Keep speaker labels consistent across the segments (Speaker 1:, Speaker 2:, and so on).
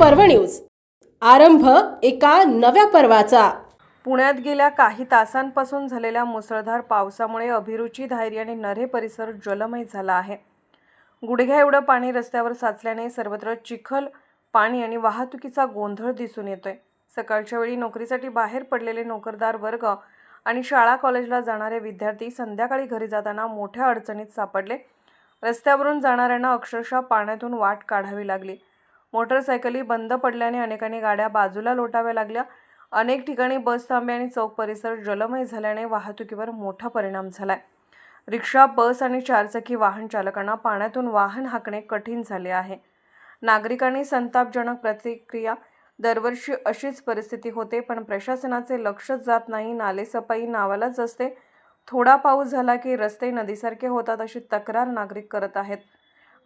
Speaker 1: पर्व न्यूज. आरंभ एका नव्या पर्वाचा.
Speaker 2: पुण्यात गेल्या काही तासांपासून झालेल्या मुसळधार पावसामुळे अभिरुची धायरी आणि नरे परिसर जलमय झाला आहे. गुडघ्या एवढं पाणी रस्त्यावर साचल्याने सर्वत्र चिखल पाणी आणि वाहतुकीचा गोंधळ दिसून येतोय. सकाळच्या वेळी नोकरीसाठी बाहेर पडलेले नोकरदार वर्ग आणि शाळा कॉलेजला जाणारे विद्यार्थी संध्याकाळी घरी जाताना मोठ्या अडचणीत सापडले. रस्त्यावरून जाणाऱ्यांना अक्षरशः पाण्यातून वाट काढावी लागली. मोटरसायकली बंद पडल्याने अनेकांनी गाड्या बाजूला लोटाव्या लागल्या. अनेक ठिकाणी बस थांबे आणि चौक परिसर जलमय झाल्याने वाहतुकीवर मोठा परिणाम झाला आहे रिक्षा बस आणि चारचाकी वाहन चालकांना पाण्यातून वाहन हाकणे कठीण झाले आहे. नागरिकांनी संतापजनक प्रतिक्रिया. दरवर्षी अशीच परिस्थिती होते पण प्रशासनाचे लक्षच जात नाही नालेसफाई नावालाच असते. थोडा पाऊस झाला की रस्ते नदीसारखे होतात अशी तक्रार नागरिक करत आहेत.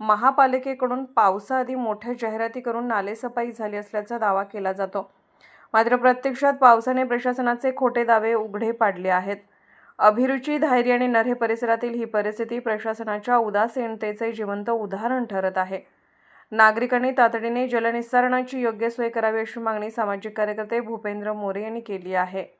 Speaker 2: महापालिकेकडून पावसाआधी मोठ्या जाहिराती करून नालेसफाई झाली असल्याचा दावा केला जातो. मात्र प्रत्यक्षात पावसाने प्रशासनाचे खोटे दावे उघडे पाडले आहेत. अभिरुची धैर्य आणि नरे परिसरातील ही परिस्थिती प्रशासनाच्या उदासीनतेचे जिवंत उदाहरण ठरत आहे. नागरिकांनी तातडीने जलनिस्सारणाची योग्य सोय करावी अशी मागणी सामाजिक कार्यकर्ते भूपेंद्र मोरे यांनी केली आहे.